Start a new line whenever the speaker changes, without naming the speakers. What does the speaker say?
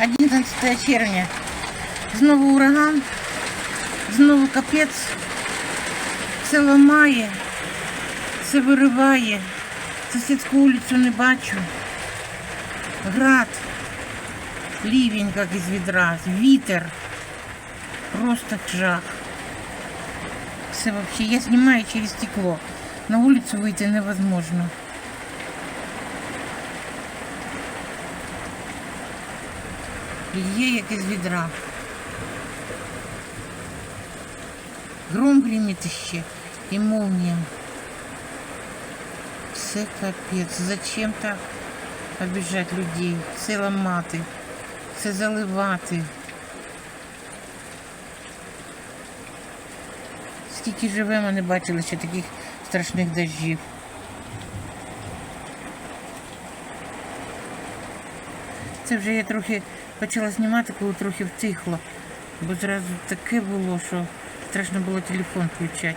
11 червня. Знову ураган, знову капець. Все ламає, все вириває. Сусідську вулицю не бачу. Град, лівень, як із відра, вітер. Просто жах. Все вообще, я снимаю через стекло. На улицу выйти невозможно. Льє як із відра. Гром гремит ще і молния. Все капець. Зачем так обіжати людей? Все ламати, все заливати. Скільки живемо, не бачили ще таких страшних дощів. Це вже я трохи почала знімати, коли трохи втихло. Бо зразу таке було, що страшно було телефон включати.